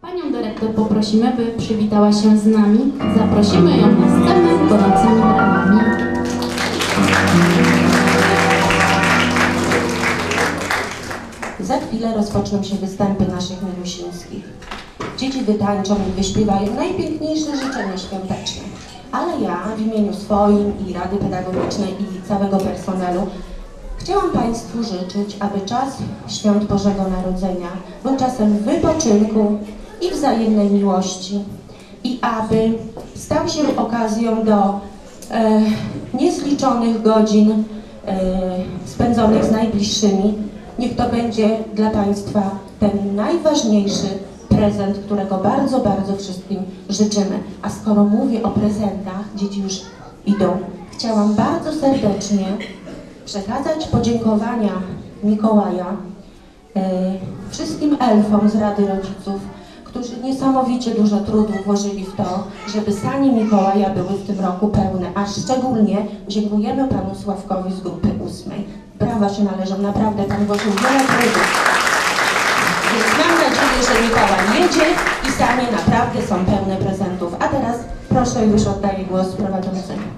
Panią dyrektor poprosimy, by przywitała się z nami. Zaprosimy ją na scenę gorącymi brawami. Za chwilę rozpoczną się występy naszych milusińskich. Dzieci wytańczą i wyśpiewają najpiękniejsze życzenia świąteczne. Ale ja w imieniu swoim i Rady Pedagogicznej i całego personelu chciałam Państwu życzyć, aby czas Świąt Bożego Narodzenia był czasem wypoczynku i wzajemnej miłości i aby stał się okazją do e, niezliczonych godzin e, spędzonych z najbliższymi. Niech to będzie dla Państwa ten najważniejszy prezent, którego bardzo, bardzo wszystkim życzymy. A skoro mówię o prezentach, dzieci już idą, chciałam bardzo serdecznie przekazać podziękowania Mikołaja e, wszystkim elfom z Rady Rodziców, którzy niesamowicie dużo trudu włożyli w to, żeby sani Mikołaja były w tym roku pełne, a szczególnie dziękujemy panu Sławkowi z grupy ósmej. Brawa się należą, naprawdę pan włożył wiele trudu. Więc mam nadzieję, że Mikołaj jedzie i sanie naprawdę są pełne prezentów. A teraz proszę już oddaję głos prowadzącemu.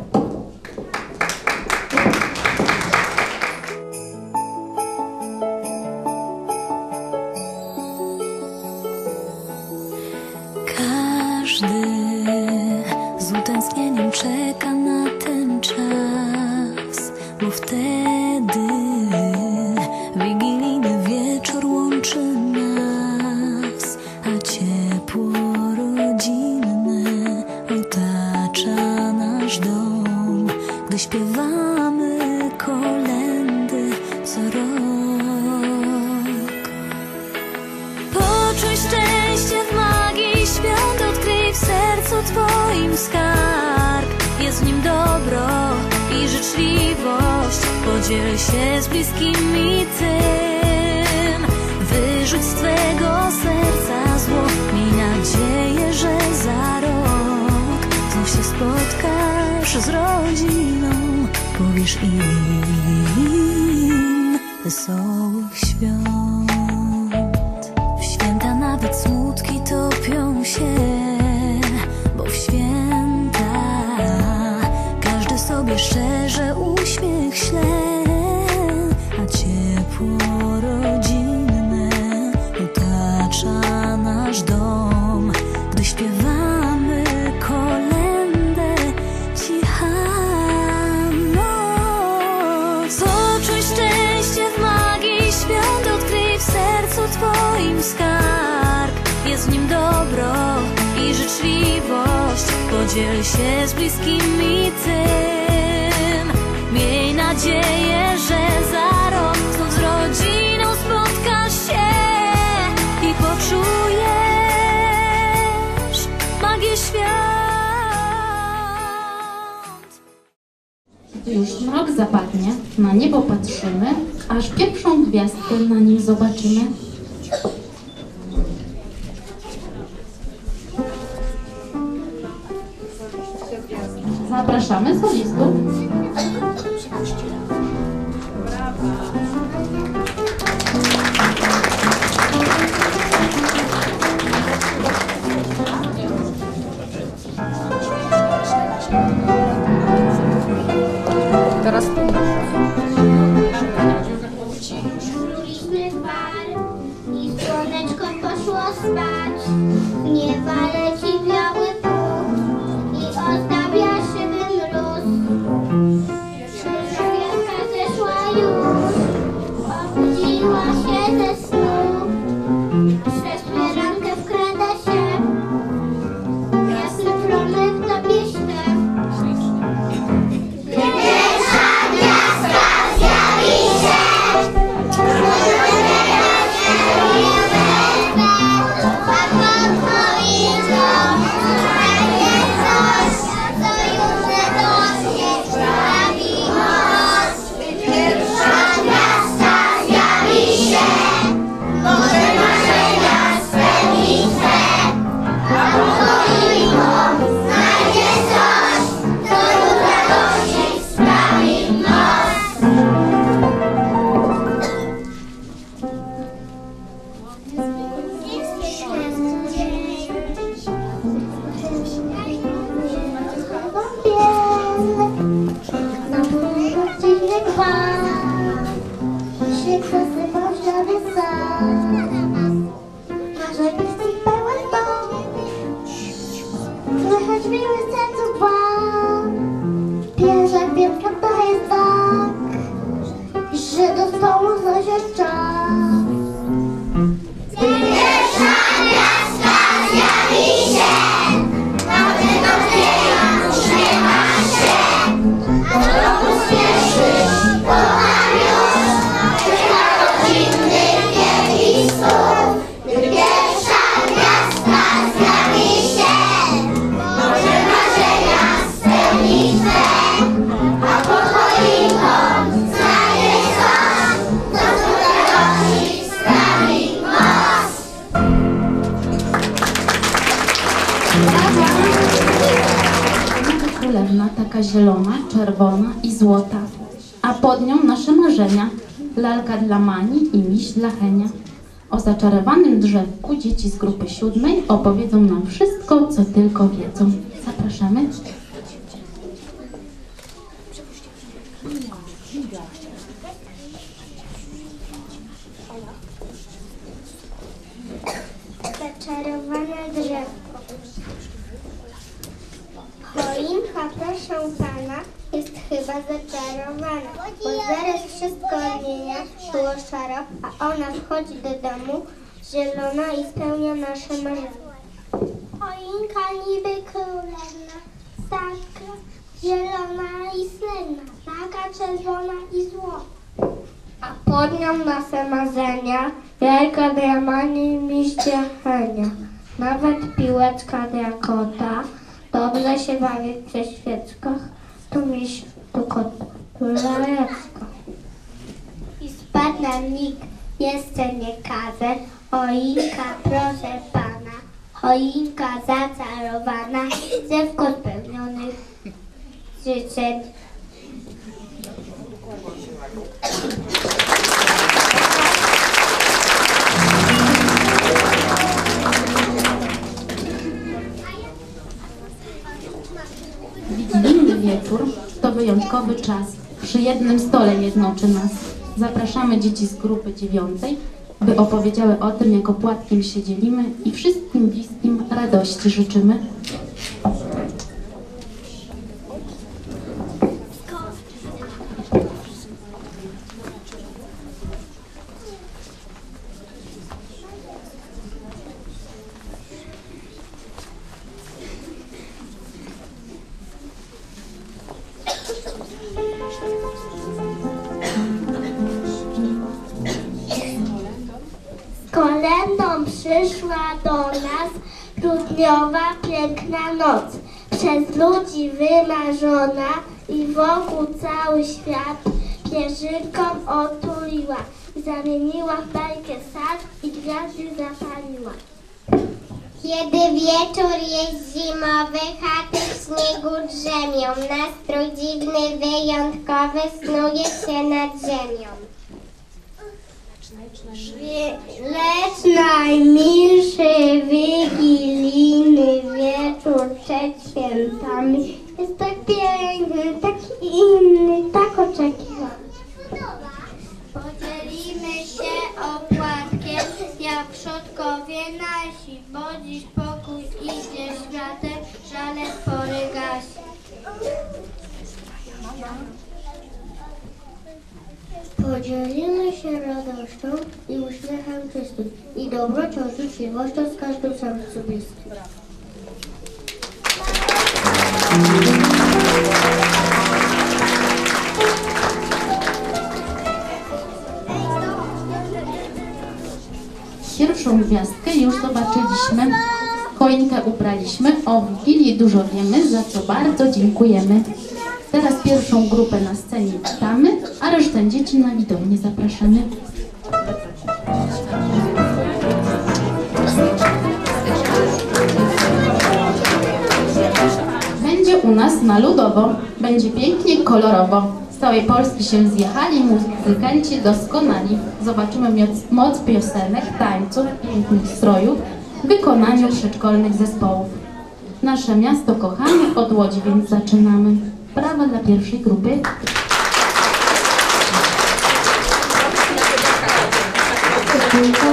Z utęsknieniem czeka na ten czas, bo wtedy życzliwość, podziel się z bliskimi tym. Wyrzuć z Twego serca zło, miej nadzieję, że za rok znów się spotkasz z rodziną, powiesz im wesołych świąt. W święta nawet smutki topią się, się z bliskimi tym. Miej nadzieję, że za rok znów z rodziną spotkasz się i poczujesz magię świąt. Już mrok zapadnie, na niebo patrzymy, aż pierwszą gwiazdkę na nim zobaczymy. Zapraszamy solistów. być miły sercu Pan. Bierze wielka to jest tak, że do stołu zasiąść. Zielona, czerwona i złota, a pod nią nasze marzenia, lalka dla Mani i miś dla Henia. O zaczarowanym drzewku dzieci z grupy siódmej opowiedzą nam wszystko, co tylko wiedzą. Zapraszamy. Zaczarowane drzewko. Choinka, proszę pana, jest chyba zaczarowana, bo zaraz wszystko odmienia, było szaro, a ona wchodzi do domu, zielona i spełnia nasze marzenia. Choinka niby królewna, taka zielona i srebrna, taka czerwona i złota. A pod nią nasze marzenia, jajka dla mani miście. Nawet piłeczka dla kota, dobrze się bawi przy świeczkach, tu miś, laleczka. I spadł nam nikt jeszcze nie każe, choinka proszę pana, choinka zaczarowana, drzewko spełnionych życzeń. Wyjątkowy czas. Przy jednym stole jednoczy nas. Zapraszamy dzieci z grupy dziewiątej, by opowiedziały o tym, jak opłatkiem się dzielimy i wszystkim bliskim radości życzymy. Grudniowa piękna noc, przez ludzi wymarzona i wokół cały świat pierzynką otuliła i zamieniła w bajkę sad i gwiazdy zapaliła. Kiedy wieczór jest zimowy, chaty w śniegu drzemią, nastrój dziwny, wyjątkowy snuje się nad ziemią. Lecz najmilszy wigilijny wieczór przed świętami jest tak piękny, taki inny, tak oczekiwany. Podzielimy się opłatkiem jak przodkowie nasi, bo dziś pokój życzliwością z każdym sercu bliskim. Pierwszą gwiazdkę już zobaczyliśmy. Choinkę ubraliśmy. O Wigilii dużo wiemy, za co bardzo dziękujemy. Teraz pierwszą grupę na scenie witamy, a resztę dzieci na widownię zapraszamy. Nas na ludowo, będzie pięknie, kolorowo. Z całej Polski się zjechali muzykanci doskonali. Zobaczymy moc, piosenek, tańców, pięknych strojów w wykonaniu przedszkolnych zespołów. Nasze miasto kochamy, od Łodzi więc zaczynamy. Brawa dla pierwszej grupy. Mieście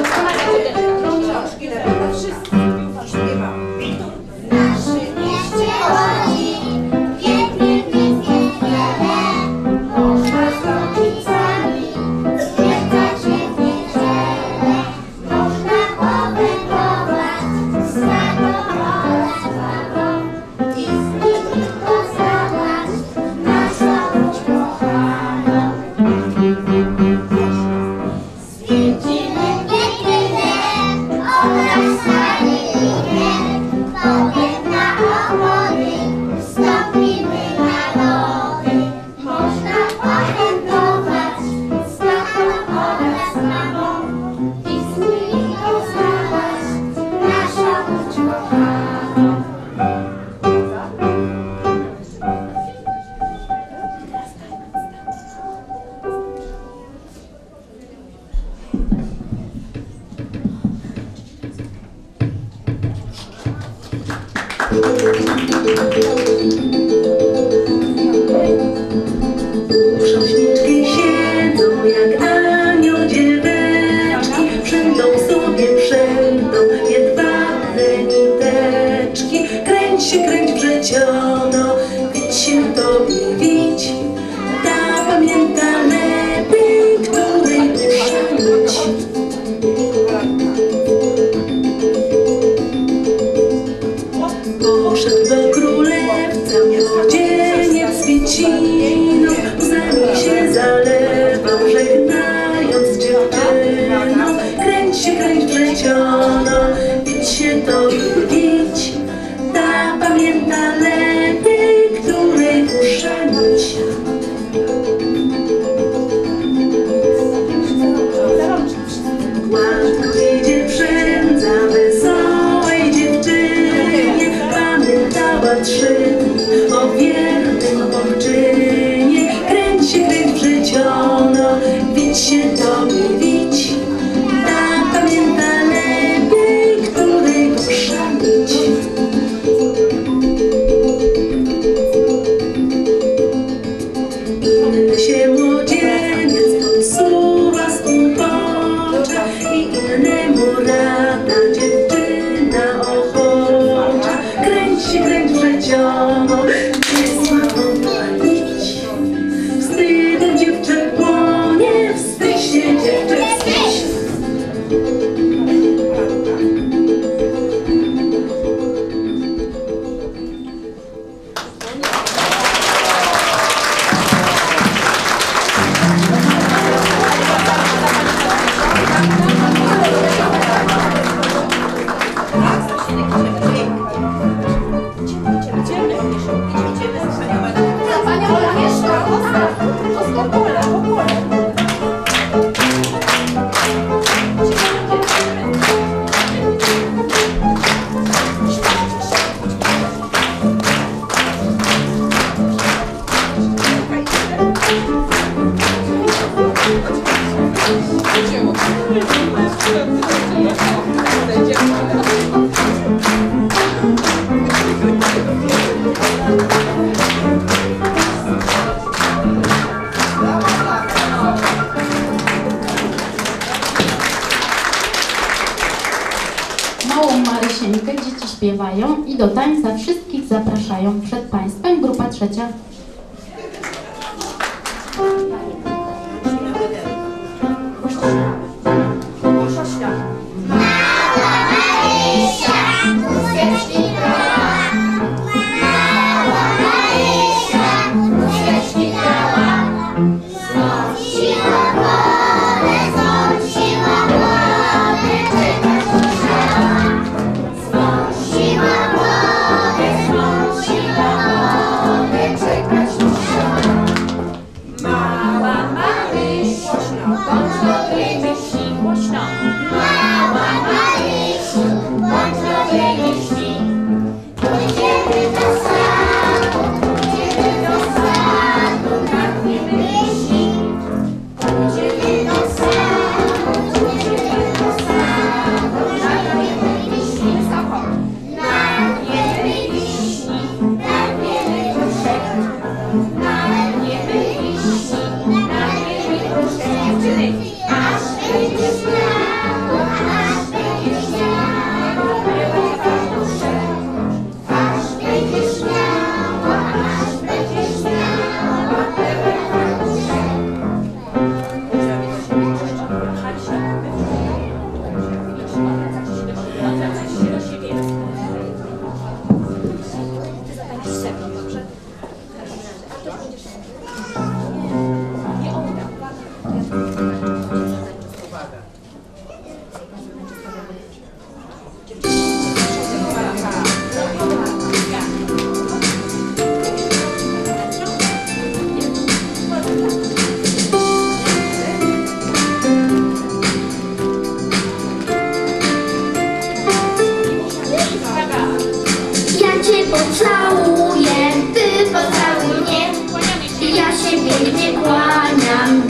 i do tańca wszystkich zapraszają. Przed Państwem grupa trzecia.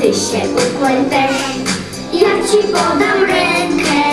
ty się ukłębiesz. Ja ci podam rękę.